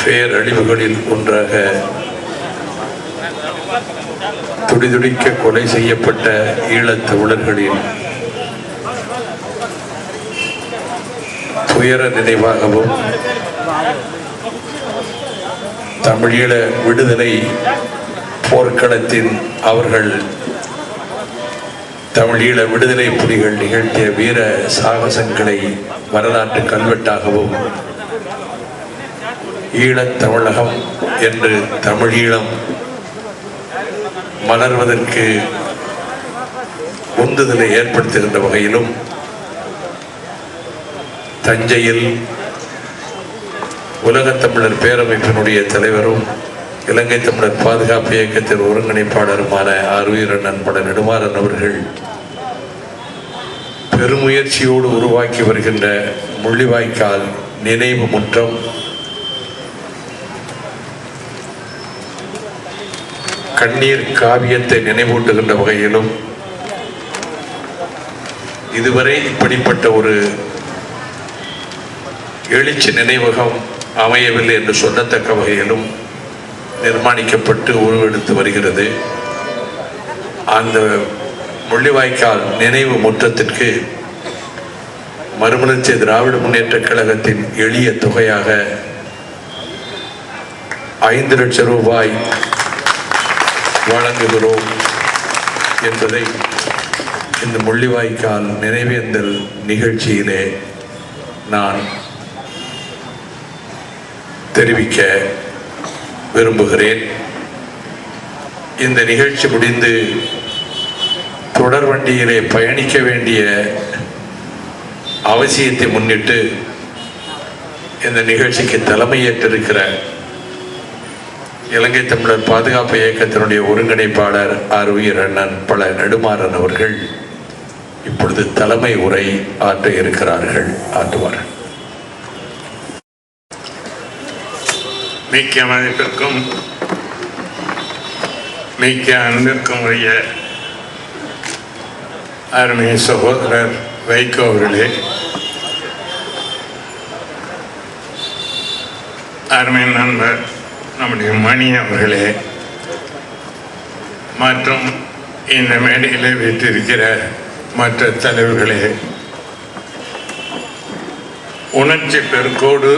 பேரழிவுகளில் ஒன்றாக துடிதுடிக்க கொலை செய்யப்பட்ட ஈழத்தமிழர்களின் துயர நினைவாகவும் தமிழீழ விடுதலை போர்க்களத்தின் அவர்கள் தமிழீழ விடுதலை புலிகள் நிகழ்த்திய வீர சாகசங்களை வரலாற்று கல்வெட்டாகவும் ஈழத் தமிழகம் என்று தமிழீழம் மலர்வதற்கு உந்துதலை ஏற்படுத்துகின்ற வகையிலும் தஞ்சையில் உலகத் தமிழர் பேரமைப்பினுடைய தலைவரும் இலங்கை தமிழர் பாதுகாப்பு இயக்கத்தின் ஒருங்கிணைப்பாளருமான ஆர்வீரன் பட நெடுமாறன் அவர்கள் பெருமுயற்சியோடு உருவாக்கி வருகின்ற முள்ளிவாய்க்கால் நினைவு முற்றம் கண்ணீர் காவியத்தை நினைவூட்டுகின்ற வகையிலும் இதுவரை இப்படிப்பட்ட ஒரு எழுச்சி நினைவகம் அமையவில்லை என்று சொல்லத்தக்க வகையிலும் நிர்மாணிக்கப்பட்டு உருவெடுத்து வருகிறது. அந்த முள்ளிவாய்க்கால் நினைவு முற்றத்திற்கு மறுமலர்ச்சி திராவிட முன்னேற்ற கழகத்தின் எளிய தொகையாக ஐந்து லட்சம் ரூபாய் வழங்குகிறோம் என்பதை இந்த முள்ளிவாய்க்கால் நினைவேந்தல் நிகழ்ச்சியிலே நான் தெரிவிக்க விரும்புகிறேன். இந்த நிகழ்ச்சி முடிந்து தொடர் வண்டியிலே பயணிக்க வேண்டிய அவசியத்தை முன்னிட்டு இந்த நிகழ்ச்சிக்கு தலைமையேற்றிருக்கிற இலங்கை தமிழர் பாதுகாப்பு இயக்கத்தினுடைய ஒருங்கிணைப்பாளர் ஆர் அண்ணன் பல நெடுமாறன் அவர்கள் இப்பொழுது தலைமை உரை ஆற்ற இருக்கிறார்கள். ஆற்றுவார்கள் மிக்க மதிப்பிற்கும் மிக்க அன்பிற்கும் உரிய அருமை சகோதரர் வைகோ அவர்களே அருமை நண்பர் நம்முடைய மணி அவர்களே மற்றும் இந்த மேடையில் வீட்டிருக்கிற மற்ற தலைவர்களே உணர்ச்சி பெருக்கோடு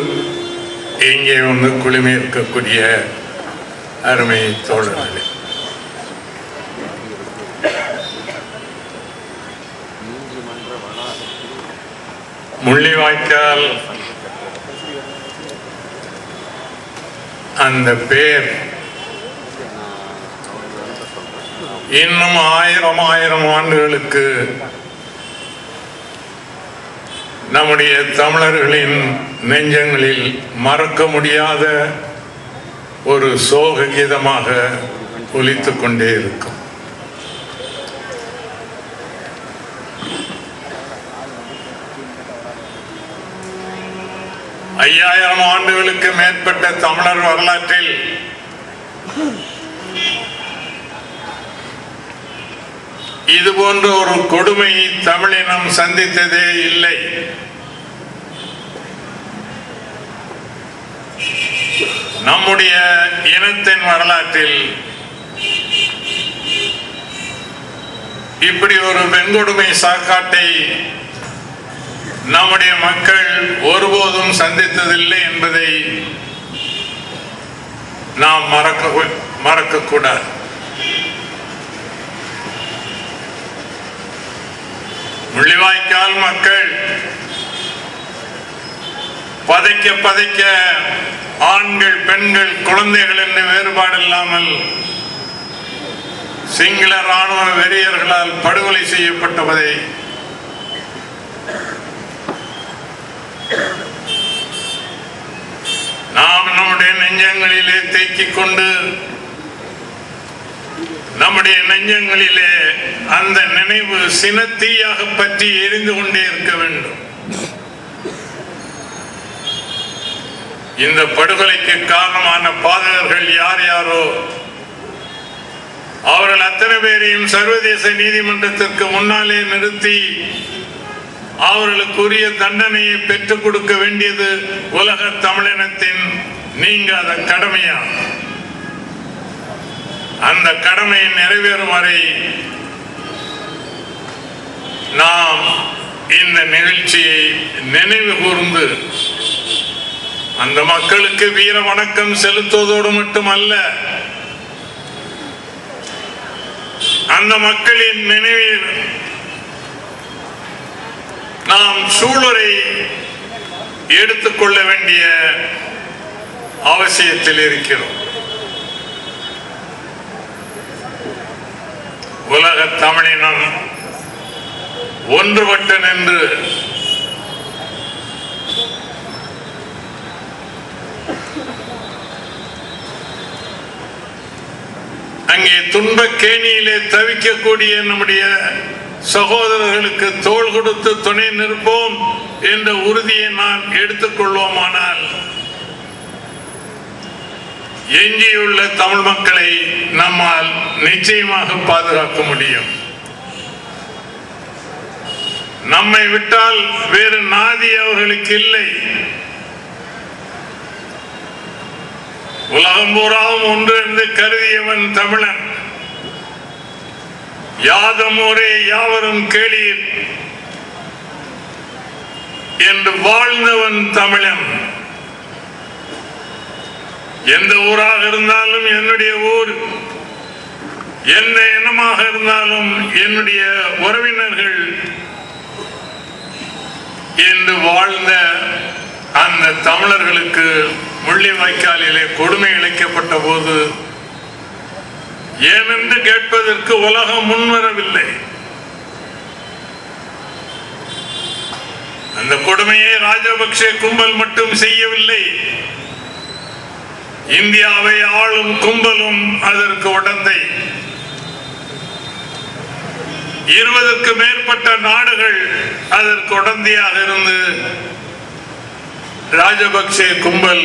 இங்கே வந்து குழுமி இருக்கக்கூடிய அருமை தோழர்களே. முள்ளிவாய்க்கால் அந்த பேர். இன்னும் ஆயிரம் ஆயிரம் ஆண்டுகளுக்கு நம்முடைய தமிழர்களின் நெஞ்சங்களில் மறக்க முடியாத ஒரு சோக கீதமாக ஒலித்துக் கொண்டே இருக்கும். ஐயாயிரம் ஆண்டுகளுக்கு மேற்பட்ட தமிழர் வரலாற்றில் இது போன்ற ஒரு கொடுமை தமிழினம் சந்தித்ததே இல்லை. நம்முடைய இனத்தின் வரலாற்றில் இப்படி ஒரு வெண்கொடுமை சாக்காட்டை நம்முடைய மக்கள் ஒருபோதும் சந்தித்ததில்லை என்பதை நாம் மறக்க மறக்கக்கூடாது. முள்ளிவாய்க்கால் மக்கள் பதைக்க பதைக்க ஆண்கள் பெண்கள் குழந்தைகள் என்று வேறுபாடு இல்லாமல் சிங்கள ராணுவ வெறியர்களால் படுகொலை செய்யப்பட்டதை நாம் நம்முடைய நெஞ்சங்களிலே தேக்கிக் கொண்டு நம்முடைய நெஞ்சங்களிலே அந்த நினைவு சினத்தீயாக பற்றி எரிந்து கொண்டே இருக்க வேண்டும். இந்த படுகொலைக்கு காரணமான பாதகர்கள் யார் யாரோ? அவர்கள் அத்தனை பேரையும் சர்வதேச நீதிமன்றத்திற்கு முன்னாலே நிறுத்தி அவர்களுக்குரிய தண்டனையை பெற்றுக் கொடுக்க வேண்டியது உலக தமிழினத்தின் நீங்காத கடமையா? அந்த கடமை நிறைவேறும் வரை நாம் இந்த நிகழ்ச்சியை நினைவு கூர்ந்து அந்த மக்களுக்கு வீர வணக்கம் செலுத்துவதோடு மட்டுமல்ல அந்த மக்களின் நினைவில் நாம் சூழலை எடுத்துக்கொள்ள வேண்டிய அவசியத்தில் இருக்கிறோம். உலக தமிழினம் ஒன்றுபட்டு நின்று அங்கே துன்பக் கேணியிலே தவிக்கக்கூடிய நம்முடைய சகோதரர்களுக்கு தோள் கொடுத்து துணை நிற்போம் என்ற உறுதியை நான் எடுத்துக்கொள்வோமானால் எஞ்சியுள்ள தமிழ் மக்களை நம்மால் நிச்சயமாக பாதுகாக்க முடியும். நம்மை விட்டால் வேறு நாதி அவர்களுக்கு இல்லை. உலகம் பூராவும் ஒன்று என்று கருதியவன் தமிழன். யாதமோரே ஒரே யாவரும் கேளீர். என்று வாழ்ந்தவன் தமிழன். எந்த ஊராக இருந்தாலும் என்னுடைய ஊர் எந்த இனமாக இருந்தாலும் என்னுடைய உறவினர்கள் என்று வாழ்ந்த அந்த தமிழர்களுக்கு முள்ளிவாய்க்காலிலே கொடுமை இழைக்கப்பட்ட போது ஏனென்று கேட்பதற்கு உலகம் முன்வரவில்லை. அந்த கொடுமையை ராஜபக்சே கும்பல் மட்டும் செய்யவில்லை. இந்தியாவை ஆளும் கும்பலும் அதற்கு உடந்தை. இருபதுக்கு மேற்பட்ட நாடுகள் அதற்கு உடந்தையாக இருந்து ராஜபக்சே கும்பல்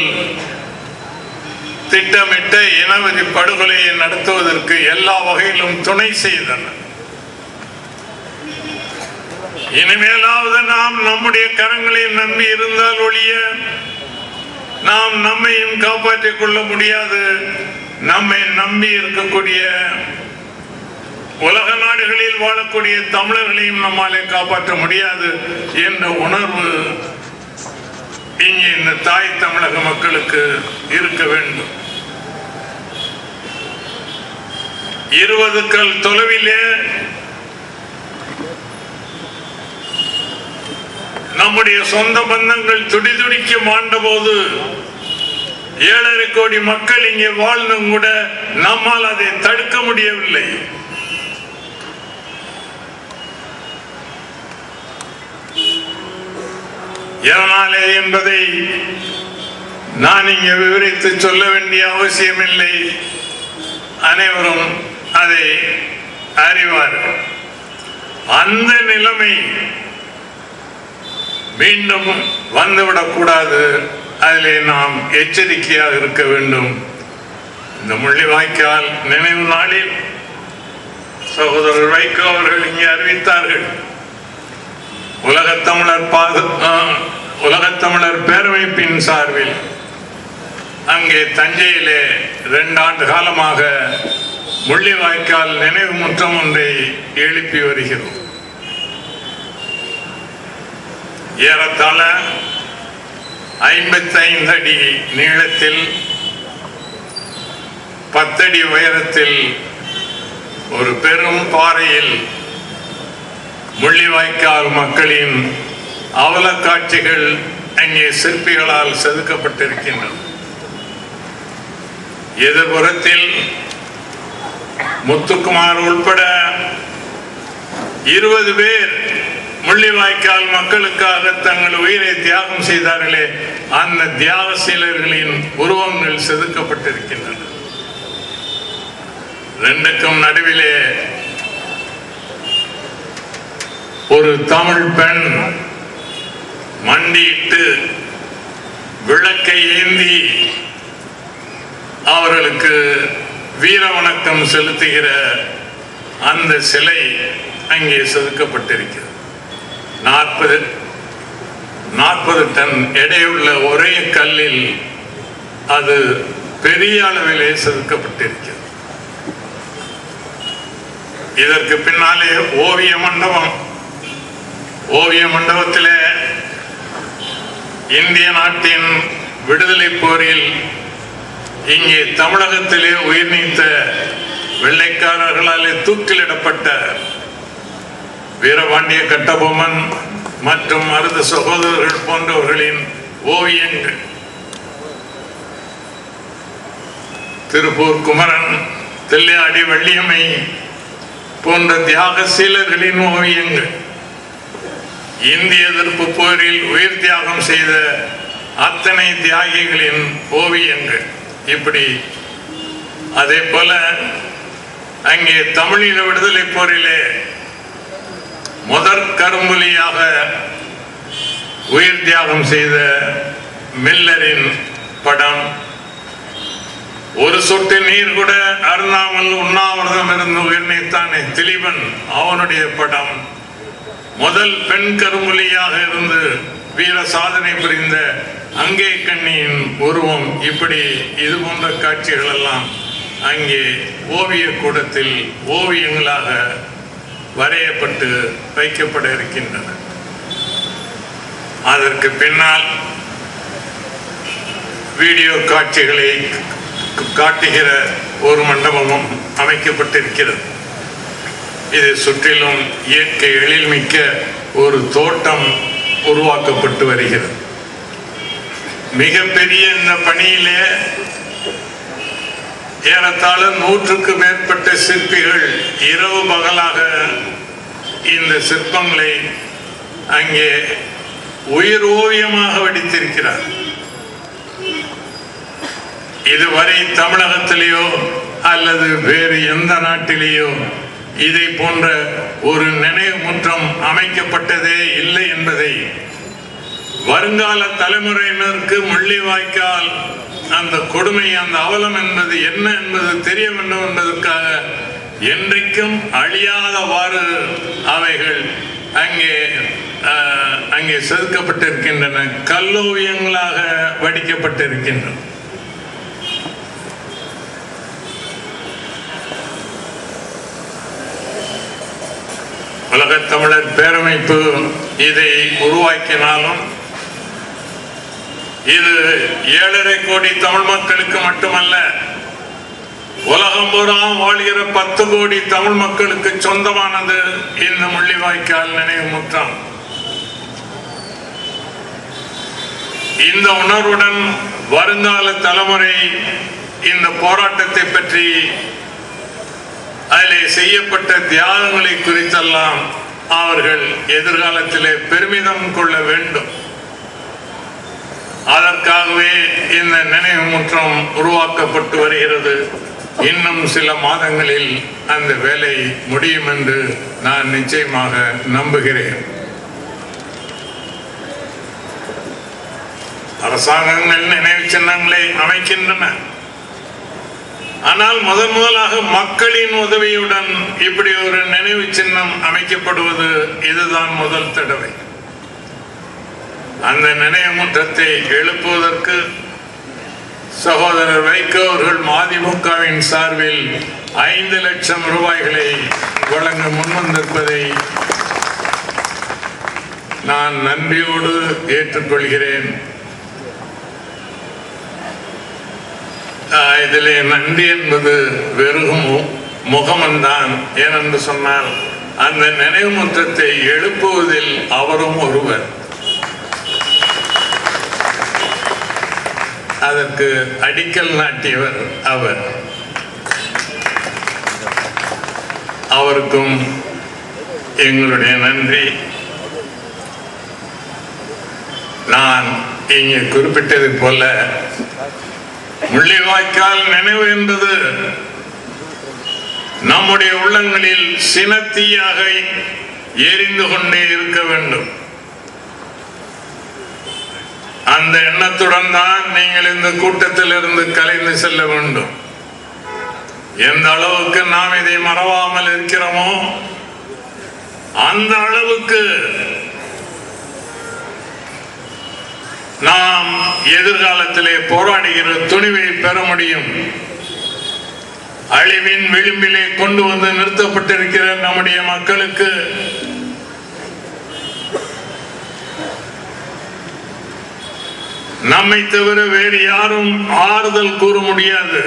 திட்டமிட்ட இனவெறி படுகொலையை நடத்துவதற்கு எல்லா வகையிலும் துணை செய்தனர் இனிமேலாவது நாம் நம்முடைய கரங்களை நம்பி இருந்தால் ஒழிய நாம் நம்மையும் காப்பாற்றிக் கொள்ள முடியாது. நம்மை நம்பி இருக்கக்கூடிய உலக நாடுகளில் வாழக்கூடிய தமிழர்களையும் நம்மாலே காப்பாற்ற முடியாது என்ற உணர்வு இங்கே இந்த தாய் தமிழக மக்களுக்கு இருக்க வேண்டும். இருபது கல் தொலைவிலே நம்முடைய சொந்த பந்தங்கள் துடிதுடிக்க மாண்டபோது ஏழரை கோடி மக்கள் இங்கே வாழ்ந்தும் கூட நம்மால் அதை தடுக்க முடியவில்லை. எதனாலே என்பதை நான் இங்கே விவரித்து சொல்ல வேண்டிய அவசியமில்லை. அனைவரும் அதை அறிவார்கள் அந்த நிலைமை மீண்டும் வந்துவிடக்கூடாது. அதிலே நாம் எச்சரிக்கையாக இருக்க வேண்டும். இந்த முள்ளிவாய்க்கால் நினைவு நாளில் சகோதரர் வைகோ அவர்கள் இங்கே அறிவித்தார்கள். உலகத்தமிழர் பாது உலகத்தமிழர் பேரமைப்பின் சார்பில் அங்கே தஞ்சையிலே ரெண்டு ஆண்டு காலமாக முள்ளிவாய்க்கால் நினைவு முற்றம் ஒன்றை எழுப்பி வருகிறோம். ஏறத்தாழ ஐம்பத்தைந்து அடி நீளத்தில் பத்தடி உயரத்தில் ஒரு பெரும் பாறையில் முள்ளிவாய்க்கால் மக்களின் அவலக் காட்சிகள் அங்கே சிற்பிகளால் செதுக்கப்பட்டிருக்கின்றன. எதிர்புறத்தில் முத்துக்குமார் உள்பட இருபது பேர் முள்ளிவாய்க்கால் மக்களுக்காக தங்கள் உயிரை தியாகம் செய்தார்களே அந்த தியாக சீலர்களின் உருவங்கள் செதுக்கப்பட்டிருக்கின்றன. ரெண்டுக்கும் நடுவிலே ஒரு தமிழ் பெண் மண்டியிட்டு விளக்கை ஏந்தி அவர்களுக்கு வீர வணக்கம் செலுத்துகிற அந்த சிலை அங்கே செதுக்கப்பட்டிருக்கிறது. நாற்பது நாற்பது டன் எடையுள்ள ஒரே கல்லில் அது பெரிய அளவிலே செதுக்கப்பட்டிருக்கிறது. இதற்கு பின்னாலே ஓவிய மண்டபம். ஓவிய மண்டபத்திலே இந்திய நாட்டின் விடுதலை போரில் இங்கே தமிழகத்திலே உயிர் நீத்த வெள்ளைக்காரர்களாலே தூக்கிலிடப்பட்ட வீரபாண்டிய கட்டபொம்மன் மற்றும் மருது சகோதரர்கள் போன்றவர்களின் ஓவியங்கள் திருப்பூர் குமரன் தில்லையாடி வள்ளியம்மை போன்ற தியாக சீலர்களின் ஓவியங்கள். இந்திய எதிர்ப்பு போரில் உயிர் தியாகம் செய்த அத்தனை தியாகிகளின் ஓவியங்கள். இப்படி. அதே போல அங்கே தமிழீழ விடுதலை போரிலே முதற் கரும்புலியாக உயிர் தியாகம் செய்த மில்லரின் படம். ஒரு சொட்டு நீர் கூட அருந்தாமல் உண்ணாவிரதம் இருந்து உயிர் நீத்தானே திலீபன் அவனுடைய படம். முதல் பெண் கரும்புலியாக இருந்து வீர சாதனை புரிந்த அங்கே கண்ணியின் உருவம் இப்படி இது போன்ற காட்சிகள் எல்லாம் அங்கே ஓவிய கூடத்தில் ஓவியங்களாக வரையப்பட்டு வைக்கப்பட இருக்கின்றன. அதற்கு பின்னால் வீடியோ காட்சிகளை காட்டுகிற ஒரு மண்டபமும் அமைக்கப்பட்டிருக்கிறது. இது சுற்றிலும் இயற்கை எழில்மிக்க ஒரு தோட்டம் உருவாக்கப்பட்டு வருகிறது. மிகப்பெரிய இந்த பணியிலே ஏறத்தாழ நூற்றுக்கு மேற்பட்ட சிற்பிகள் இரவு பகலாக இந்த சிற்பங்களை அங்கே உயிர் ஓவியமாக வடித்திருக்கிறார். இதுவரை தமிழகத்திலேயோ அல்லது வேறு எந்த நாட்டிலேயோ இதை போன்ற ஒரு நினைவு முற்றம் அமைக்கப்பட்டதே இல்லை என்பதை வருங்கால தலைமுறையினருக்கு முள்ளிவாய்க்கால் அந்த கொடுமை அந்த அவலம் என்பது என்ன என்பது தெரிய வேண்டும் என்பதற்காக என்றைக்கும் அழியாதவாறு அவைகள் அங்கே அங்கே செதுக்கப்பட்டிருக்கின்றன. கல்லோவியங்களாக வடிக்கப்பட்டிருக்கின்றன. உலகத் தமிழர் பேரமைப்பு இதை உருவாக்கினாலும் இது ஏழரை கோடி தமிழ் மக்களுக்கு மட்டுமல்ல உலகம் பூரா வாழ்கிற பத்து கோடி தமிழ் மக்களுக்கு சொந்தமானது இந்த முள்ளிவாய்க்கால் நினைவு முற்றம் இந்த உணர்வுடன் வருங்கால தலைமுறை இந்த போராட்டத்தை பற்றி அதிலே செய்யப்பட்ட தியாகங்களை குறித்தெல்லாம் அவர்கள் எதிர்காலத்திலே பெருமிதம் கொள்ள வேண்டும். அதற்காகவே இந்த நினைவு முற்றம் உருவாக்கப்பட்டு வருகிறது. இன்னும் சில மாதங்களில் அந்த வேலை முடியும் என்று நான் நிச்சயமாக நம்புகிறேன். அரசாங்கங்கள் நினைவு சின்னங்களை அமைக்கின்றன. ஆனால் முதன் முதலாக மக்களின் உதவியுடன் இப்படி ஒரு நினைவு சின்னம் அமைக்கப்படுவது இதுதான் முதல் தடவை. அந்த நினைவு முற்றத்தை எழுப்புவதற்கு சகோதரர் வைகோ அவர்கள் மதிமுகவின் சார்பில் ஐந்து லட்சம் ரூபாய்களை வழங்க முன்வந்திருப்பதை நான் நன்றியோடு ஏற்றுக்கொள்கிறேன். இதிலே நன்றி என்பது வெறும் முகமன்தான் ஏனென்று சொன்னால் அந்த நினைவு முற்றத்தை எழுப்புவதில் அவரும் ஒருவர். அதற்கு அடிக்கல் நாட்டியவர் அவர். அவருக்கும் எங்களுடைய நன்றி. நான் இங்கே குறிப்பிட்டது போல முள்ளிவாய்க்கால் நினைவு என்பது நம்முடைய உள்ளங்களில் சினத்தீயாக எரிந்து கொண்டே இருக்க வேண்டும். அந்த எண்ணத்துடன் தான் நீங்கள் இந்த கூட்டத்தில் இருந்து கலைந்து செல்ல வேண்டும். எந்த அளவுக்கு நாம் இதை மறவாமல் இருக்கிறோமோ அந்த அளவுக்கு நாம் எதிர்காலத்திலே போராடுகிற துணிவை பெற முடியும். அழிவின் விளிம்பிலே கொண்டு வந்து நிறுத்தப்பட்டிருக்கிற நம்முடைய மக்களுக்கு நம்மை தவிர வேறு யாரும் ஆறுதல் கூற முடியாது.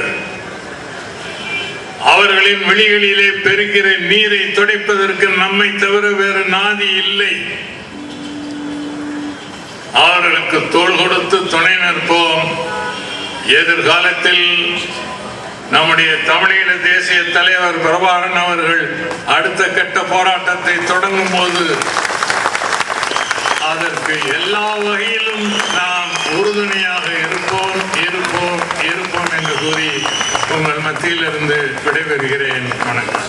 அவர்களின் விழிகளிலே பெருகிற நீரை துடைப்பதற்கு நம்மை தவிர வேறு நாதி இல்லை. அவர்களுக்கு தோள் கொடுத்து துணை நிற்போம். எதிர்காலத்தில் நம்முடைய தமிழீழ தேசிய தலைவர் பிரபாகரன் அவர்கள் அடுத்த கட்ட போராட்டத்தை தொடங்கும் போது அதற்கு எல்லா வகையிலும் நாம் உறுதுணையாக இருப்போம் இருப்போம் இருப்போம் என்று கூறி உங்கள் மத்தியிலிருந்து விடைபெறுகிறேன். வணக்கம்.